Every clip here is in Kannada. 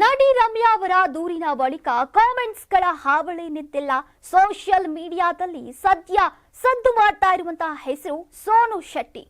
ನಟಿ ರಮ್ಯಾ ಅವರ ದೂರಿನ ಬಳಿಕ ಕಾಮೆಂಟ್ಸ್ಗಳ ಹಾವಳಿ ನಿಂತಿಲ್ಲ. ಸೋಷಿಯಲ್ ಮೀಡಿಯಾದಲ್ಲಿ ಸದ್ಯ ಸದ್ದು ಮಾಡ್ತಾ ಇರುವಂತಹ ಹೆಸರು ಸೋನು ಶೆಟ್ಟಿ.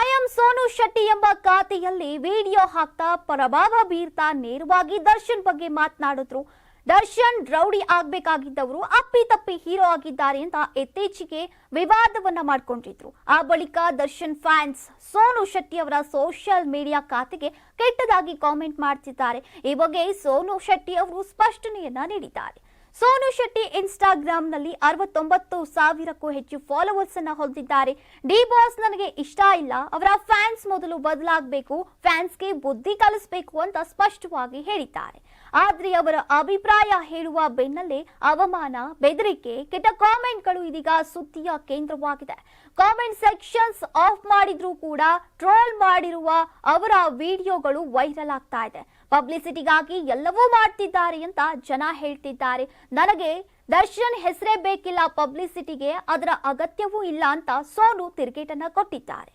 ಐ ಎಂ ಸೋನು ಶೆಟ್ಟಿ ಎಂಬ ಖಾತೆಯಲ್ಲಿ ವಿಡಿಯೋ ಹಾಕ್ತಾ ಪ್ರಭಾವ ಬೀರ್ತಾ ನೇರವಾಗಿ ದರ್ಶನ್ ಬಗ್ಗೆ ಮಾತನಾಡಿದ್ರು. ದರ್ಶನ್ ರೌಡಿ ಆಗ್ಬೇಕಾಗಿದ್ದವರು ಅಪ್ಪಿ ತಪ್ಪಿ ಹೀರೋ ಆಗಿದ್ದಾರೆ ಅಂತ ಇತ್ತೀಚೆಗೆ ವಿವಾದವನ್ನ ಮಾಡ್ಕೊಂಡಿದ್ರು. ಆ ಬಳಿಕ ದರ್ಶನ್ ಫ್ಯಾನ್ಸ್ ಸೋನು ಶೆಟ್ಟಿ ಅವರ ಸೋಷಿಯಲ್ ಮೀಡಿಯಾ ಖಾತೆಗೆ ಕೆಟ್ಟದಾಗಿ ಕಾಮೆಂಟ್ ಮಾಡ್ತಿದ್ದಾರೆ. ಈ ಬಗ್ಗೆ ಸೋನು ಶೆಟ್ಟಿ ಅವರು ಸ್ಪಷ್ಟನೆಯನ್ನ ನೀಡಿದ್ದಾರೆ. ಸೋನು ಶೆಟ್ಟಿ ಇನ್ಸ್ಟಾಗ್ರಾಂನಲ್ಲಿ ಅರವತ್ತೊಂಬತ್ತು ಸಾವಿರಕ್ಕೂ ಹೆಚ್ಚು ಫಾಲೋವರ್ಸ್ ಅನ್ನ ಹೊಂದಿದ್ದಾರೆ. ಡಿ ಬಾಸ್ ನನಗೆ ಇಷ್ಟ ಇಲ್ಲ. ಅವರ ಫ್ಯಾನ್ಸ್ ಮೊದಲು ಬದಲಾಗಬೇಕು, ಫ್ಯಾನ್ಸ್ಗೆ ಬುದ್ಧಿ ಕಲಿಸಬೇಕು ಅಂತ ಸ್ಪಷ್ಟವಾಗಿ ಹೇಳಿದ್ದಾರೆ. ಆದ್ರೆ ಅವರ ಅಭಿಪ್ರಾಯ ಹೇಳುವ ಬೆನ್ನಲ್ಲೇ ಅವಮಾನ, ಬೆದರಿಕೆ, ಕೆಟ್ಟ ಕಾಮೆಂಟ್ಗಳು ಇದೀಗ ಸುದ್ದಿಯ ಕೇಂದ್ರವಾಗಿದೆ. ಕಾಮೆಂಟ್ ಸೆಕ್ಷನ್ಸ್ ಆಫ್ ಮಾಡಿದ್ರೂ ಕೂಡ ಟ್ರೋಲ್ ಮಾಡಿರುವ ಅವರ ವಿಡಿಯೋಗಳು ವೈರಲ್ ಆಗ್ತಾ ಇದೆ. ಪಬ್ಲಿಸಿಟಿಗಾಗಿ ಎಲ್ಲವೂ ಮಾಡ್ತಿದ್ದಾರೆ ಅಂತ ಜನ ಹೇಳ್ತಿದ್ದಾರೆ. ನನಗೆ ದರ್ಶನ್ ಹೆಸರೇ ಬೇಕಿಲ್ಲ ಪಬ್ಲಿಸಿಟಿಗೆ, ಅದರ ಅಗತ್ಯವೂ ಇಲ್ಲ ಅಂತ ಸೋನು ತಿರುಗೇಟನ್ನ ಕೊಟ್ಟಿದ್ದಾರೆ.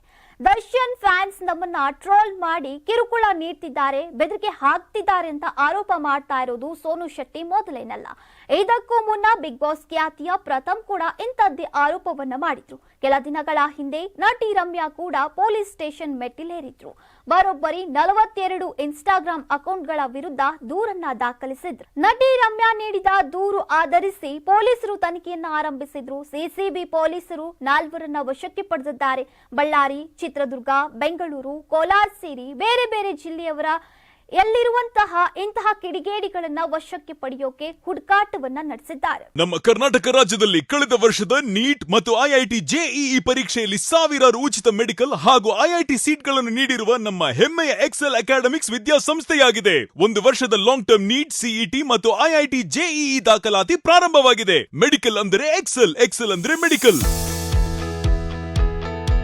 ದರ್ಶನ್ ಫ್ಯಾನ್ಸ್ ನಮ್ಮನ್ನ ಟ್ರೋಲ್ ಮಾಡಿ ಕಿರುಕುಳ ನೀಡ್ತಿದ್ದಾರೆ, ಬೆದರಿಕೆ ಹಾಕ್ತಿದ್ದಾರೆ ಅಂತ ಆರೋಪ ಮಾಡ್ತಾ ಇರೋದು ಸೋನು ಶೆಟ್ಟಿ ಮೊದಲೇನಲ್ಲ. ಇದಕ್ಕೂ ಮುನ್ನ ಬಿಗ್ ಬಾಸ್ ಖ್ಯಾತಿಯ ಪ್ರಥಮ್ ಕೂಡ ಇಂಥದ್ದೇ ಆರೋಪವನ್ನ ಮಾಡಿದ್ರು. ಕೆಲ ದಿನಗಳ ಹಿಂದೆ ನಟಿ ರಮ್ಯಾ ಕೂಡ ಪೊಲೀಸ್ ಸ್ಟೇಷನ್ ಮೆಟ್ಟಿಲೇರಿದ್ರು. ಬರೋಬ್ಬರಿ ನಲವತ್ತೆರಡು ಇನ್ಸ್ಟಾಗ್ರಾಂ ಅಕೌಂಟ್ಗಳ ವಿರುದ್ಧ ದೂರನ್ನ ದಾಖಲಿಸಿದ್ರು. ನಟಿ ರಮ್ಯಾ ನೀಡಿದ ದೂರು ಆಧರಿಸಿ ಪೊಲೀಸರು ತನಿಖೆಯನ್ನ ಆರಂಭಿಸಿದ್ರು. ಸಿಸಿಬಿ ಪೊಲೀಸರು ನಾಲ್ವರನ್ನ ವಶಕ್ಕೆ ಪಡೆದಿದ್ದಾರೆ. ಬಳ್ಳಾರಿ ಚಿತ್ರದುರ್ಗ, ಬೆಂಗಳೂರು, ಕೋಲಾರ ಸೇರಿ ಬೇರೆ ಬೇರೆ ಜಿಲ್ಲೆಯವರ ಎಲ್ಲಿರುವಂತಹ ಇಂತಹ ಕಿಡಿಗೇಡಿಗಳನ್ನ ವಶಕ್ಕೆ ಪಡೆಯೋಕೆ ಹುಡುಕಾಟವನ್ನ ನಡೆಸಿದ್ದಾರೆ. ನಮ್ಮ ಕರ್ನಾಟಕ ರಾಜ್ಯದಲ್ಲಿ ಕಳೆದ ವರ್ಷದ ನೀಟ್ ಮತ್ತು ಐಐಟಿ ಜೆಇಇ ಪರೀಕ್ಷೆಯಲ್ಲಿ ಸಾವಿರಾರು ಉಚಿತ ಮೆಡಿಕಲ್ ಹಾಗೂ ಐಐಟಿ ಸೀಟ್ಗಳನ್ನು ನೀಡಿರುವ ನಮ್ಮ ಹೆಮ್ಮೆಯ ಎಕ್ಸೆಲ್ ಅಕಾಡೆಮಿಕ್ಸ್ ವಿದ್ಯಾಸಂಸ್ಥೆಯಾಗಿದೆ. ಒಂದು ವರ್ಷದ ಲಾಂಗ್ ಟರ್ಮ್ ನೀಟ್, ಸಿಇಟಿ ಮತ್ತು ಐಐಟಿ ಜೆಇಇ ದಾಖಲಾತಿ ಪ್ರಾರಂಭವಾಗಿದೆ. ಮೆಡಿಕಲ್ ಅಂದರೆ ಎಕ್ಸೆಲ್ ಎಕ್ಸೆಲ್ ಅಂದ್ರೆ ಮೆಡಿಕಲ್.